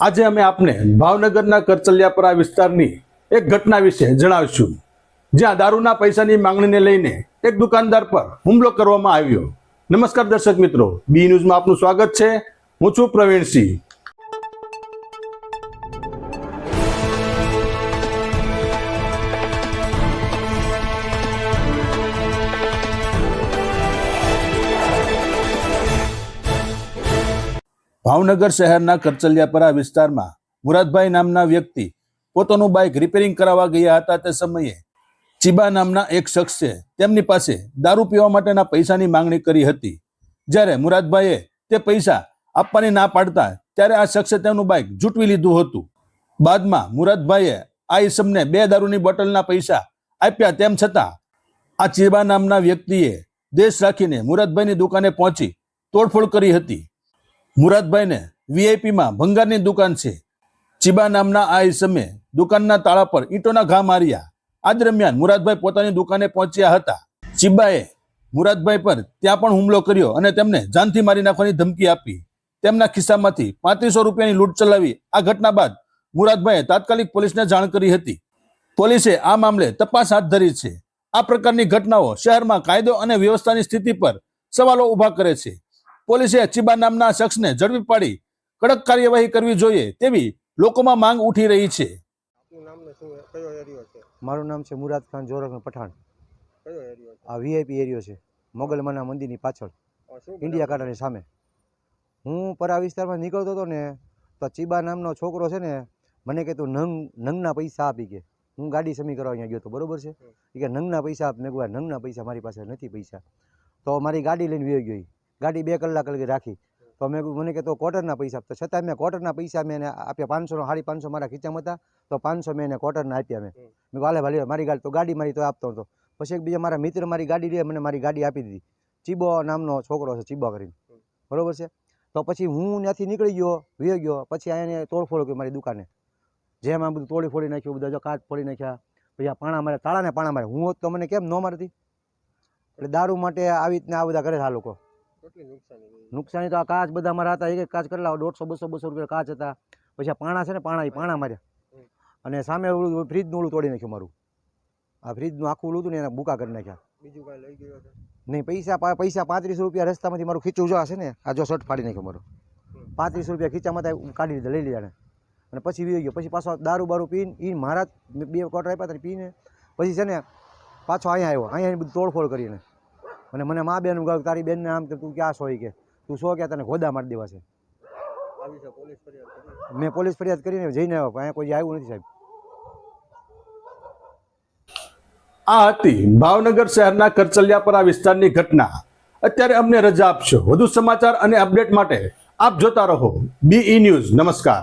આજે અમે આપને ભાવનગરના કરચલિયાપરા વિસ્તારની એક ઘટના વિશે જણાવીશું. જ્યાં દારૂના પૈસાની માંગણીને લઈને એક દુકાનદાર પર હુમલો કરવામાં આવ્યો. નમસ્કાર દર્શક મિત્રો, બી ન્યૂઝમાં આપનું સ્વાગત છે. હું છું પ્રવીણસિંહ. ભાવનગર શહેરના કરચલિયાપરા વિસ્તારમાં મુરાદભાઈ નામના વ્યક્તિ પોતાનું બાઇક રિપેરિંગ કરાવવા ગયા હતા તે સમયે ચીબા નામના એક શખ્સે તેમની પાસે દારૂ પીવા માટેના પૈસાની માંગણી કરી હતી. જ્યારે મુરાદભાઈએ તે પૈસા આપવાની ના પાડતા ત્યારે આ શખ્સે તેમનું બાઇક જૂટવી લીધું હતું. બાદમાં મુરાદભાઈએ આ ઈસમને બે દારૂની બોટલના પૈસા આપ્યા તેમ છતાં આ ચીબા નામના વ્યક્તિએ દેશ રાખીને મુરાદભાઈની દુકાને પહોંચી તોડફોડ કરી હતી. મુરાદભાઈને વીઆઈપીમાં ભંગારની દુકાન છે. ચીબા નામના આ ઇસમે દુકાનના તાળા પર ઈંટોના ઘા માર્યા. આ દરમિયાન મુરાદભાઈ પોતાની દુકાને પહોંચ્યા હતા. ચીબાએ મુરાદભાઈ પર ત્યાં પણ હુમલો કર્યો અને તેમને જાનથી મારી નાખવાની ધમકી આપી. તેમના ખિસ્સામાંથી પાંત્રીસો રૂપિયાની લૂંટ ચલાવી આ ઘટના બાદ મુરાદભાઈએ તાત્કાલિક પોલીસને જાણ કરી હતી. પોલીસે આ મામલે તપાસ હાથ ધરી છે. આ પ્રકારની ઘટનાઓ શહેરમાં કાયદો અને વ્યવસ્થાની સ્થિતિ પર સવાલો ઊભા કરે છે. પોલીસે ચીબા નામના શખ્સને ઝડપી પાડી કડક કાર્યવાહી કરવી જોઈએ તેવી લોકોમાં માંગ ઉઠી રહી છે. મારું નામ છે મુરાદ ખાન જોરખ પઠાણ. આ વીઆઈપી એરિયો છે મોગલમાના મંદિરની પાછળ ઇન્ડિયા કાંટાની સામે. હું પર આ વિસ્તારમાં નીકળતો હતો ને તો ચીબા નામનો છોકરો છે ને મને કે તું નંગ નંગના પૈસા આપી કે. હું ગાડી સમી કરવા અહીંયા ગયો તો બરોબર છે? કે નંગના પૈસા આપ મેં નંગના પૈસા મારી પાસે નથી પૈસા. તો મારી ગાડી લઈને વયો ગયો ઈ. ગાડી બે કલાક લગી રાખી. તો મેં મને કે તો ક્વાર્ટરના પૈસા આપતો. છતાં મેં ક્વાર્ટરના પૈસા મેં આપ્યા પાંચસોનો સાડી પાંચસો મારા ખીચામાં હતા. તો પાંચસો મેં એને ક્વાર્ટરના આપ્યા મેં. મેં હાલે ભાલે મારી ગાડી તો ગાડી મારી તો આપતો હતો. પછી એક બીજા મારા મિત્ર મારી ગાડી લે મને મારી ગાડી આપી દીધી. ચીબો નામનો છોકરો છે ચીબો કરીને. બરોબર છે? તો પછી હું ત્યાંથી નીકળી ગયો વે ગયો. પછી અહીંયા તોડફોડ કરી મારી દુકાને. જેમ આ બધું તોડી ફોડી નાખ્યું બધા જો કાચ ફોડી નાખ્યા. પછી આ પાણા મારે તાળાને પાણા મારે. હું હોત તો મને કેમ ન મારતી? એટલે દારૂ માટે આવી રીતના આ બધા કરે છે આ લોકો. નુકસાની તો આ કાચ બધા મારા હતા એક એક કાચ કરેલા દોઢસો બસો બસો રૂપિયા કાચ હતા. પછી આ પાણા છે ને પાણા એ પાણા માર્યા. અને સામે ઓલું ફ્રીજનું ઓલું તોડી નાખ્યું મારું. આ ફ્રીજનું આખું ઓલું હતું ને એના બુકા કરી નાખ્યા. બીજું કાંઈ લઈ ગયો નહીં પૈસા પૈસા પાંત્રીસ રૂપિયા રસ્તામાંથી મારું ખીચું જો હશે ને આ જો શર્ટ ફાડી નાખ્યો મારું. પાંત્રીસ રૂપિયા ખીચામાં કાઢી લીધા લઈ લીધા અને પછી વી ગયો. પછી પાછો દારૂ બારૂ પીને એ મારા બે ક્વાર્ટર આપ્યા હતા પીને પછી છે ને પાછો અહીંયા આવ્યો. અહીંયા બધું તોડફોડ કરીને અને મને મા બેન કહ્યું તારી બેનને આમ કે તું ક્યાં છો ઈ કે? તું શો કે તને ગોદા મારી દેવા છે. આવી છે પોલીસ ફરિયાદ કરી. મેં પોલીસ ફરિયાદ કરીને જઈને આવ્યો અહીંયા કોઈ આવ્યું નથી સાહેબ. આ હતી ભાવનગર શહેરના કરચલિયાપરા વિસ્તારની ઘટના. અત્યારે અમને રજા આપશો. વધુ સમાચાર અને અપડેટ માટે આપ જોતા રહો. બી ન્યૂઝ નમસ્કાર.